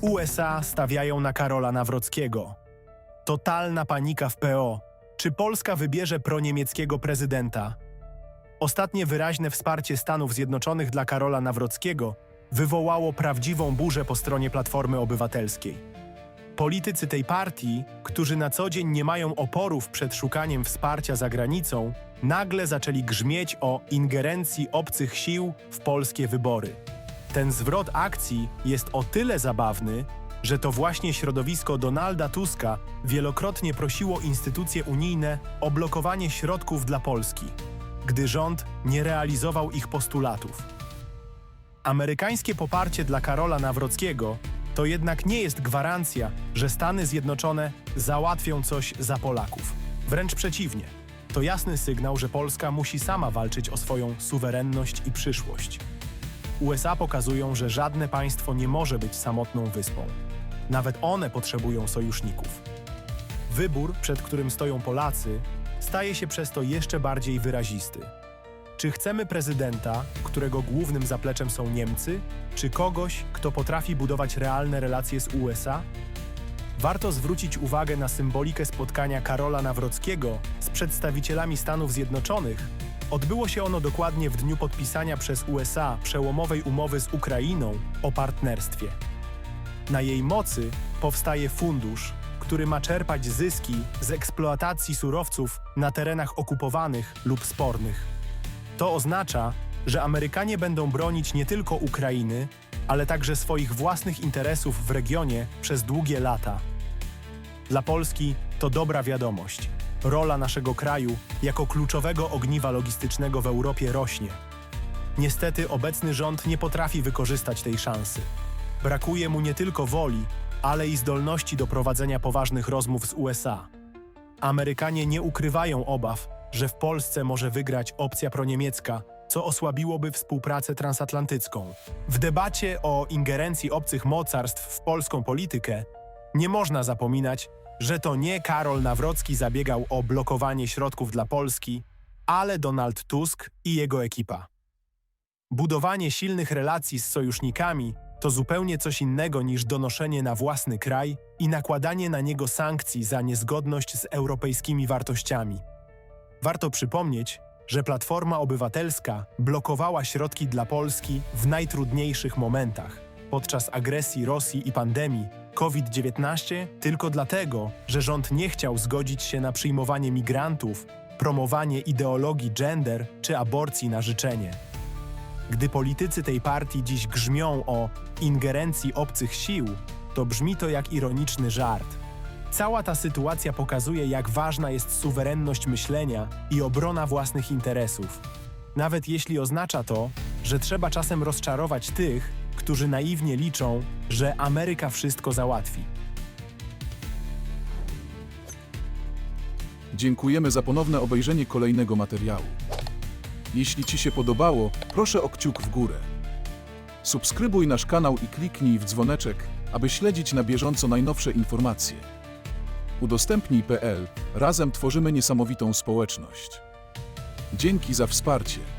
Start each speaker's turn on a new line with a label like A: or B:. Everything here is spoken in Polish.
A: USA stawiają na Karola Nawrockiego. Totalna panika w PO. Czy Polska wybierze proniemieckiego prezydenta? Ostatnie wyraźne wsparcie Stanów Zjednoczonych dla Karola Nawrockiego wywołało prawdziwą burzę po stronie Platformy Obywatelskiej. Politycy tej partii, którzy na co dzień nie mają oporów przed szukaniem wsparcia za granicą, nagle zaczęli grzmieć o ingerencji obcych sił w polskie wybory. Ten zwrot akcji jest o tyle zabawny, że to właśnie środowisko Donalda Tuska wielokrotnie prosiło instytucje unijne o blokowanie środków dla Polski, gdy rząd nie realizował ich postulatów. Amerykańskie poparcie dla Karola Nawrockiego to jednak nie jest gwarancja, że Stany Zjednoczone załatwią coś za Polaków. Wręcz przeciwnie. To jasny sygnał, że Polska musi sama walczyć o swoją suwerenność i przyszłość. USA pokazują, że żadne państwo nie może być samotną wyspą. Nawet one potrzebują sojuszników. Wybór, przed którym stoją Polacy, staje się przez to jeszcze bardziej wyrazisty. Czy chcemy prezydenta, którego głównym zapleczem są Niemcy, czy kogoś, kto potrafi budować realne relacje z USA? Warto zwrócić uwagę na symbolikę spotkania Karola Nawrockiego z przedstawicielami Stanów Zjednoczonych. Odbyło się ono dokładnie w dniu podpisania przez USA przełomowej umowy z Ukrainą o partnerstwie. Na jej mocy powstaje fundusz, który ma czerpać zyski z eksploatacji surowców na terenach okupowanych lub spornych. To oznacza, że Amerykanie będą bronić nie tylko Ukrainy, ale także swoich własnych interesów w regionie przez długie lata. Dla Polski to dobra wiadomość. Rola naszego kraju jako kluczowego ogniwa logistycznego w Europie rośnie. Niestety obecny rząd nie potrafi wykorzystać tej szansy. Brakuje mu nie tylko woli, ale i zdolności do prowadzenia poważnych rozmów z USA. Amerykanie nie ukrywają obaw, że w Polsce może wygrać opcja proniemiecka, co osłabiłoby współpracę transatlantycką. W debacie o ingerencji obcych mocarstw w polską politykę nie można zapominać, że to nie Karol Nawrocki zabiegał o blokowanie środków dla Polski, ale Donald Tusk i jego ekipa. Budowanie silnych relacji z sojusznikami to zupełnie coś innego niż donoszenie na własny kraj i nakładanie na niego sankcji za niezgodność z europejskimi wartościami. Warto przypomnieć, że Platforma Obywatelska blokowała środki dla Polski w najtrudniejszych momentach podczas agresji Rosji i pandemii COVID-19 tylko dlatego, że rząd nie chciał zgodzić się na przyjmowanie migrantów, promowanie ideologii gender czy aborcji na życzenie. Gdy politycy tej partii dziś grzmią o ingerencji obcych sił, to brzmi to jak ironiczny żart. Cała ta sytuacja pokazuje, jak ważna jest suwerenność myślenia i obrona własnych interesów. Nawet jeśli oznacza to, że trzeba czasem rozczarować tych, którzy naiwnie liczą, że Ameryka wszystko załatwi.
B: Dziękujemy za ponowne obejrzenie kolejnego materiału. Jeśli Ci się podobało, proszę o kciuk w górę. Subskrybuj nasz kanał i kliknij w dzwoneczek, aby śledzić na bieżąco najnowsze informacje. Udostępnij.pl Razem tworzymy niesamowitą społeczność. Dzięki za wsparcie.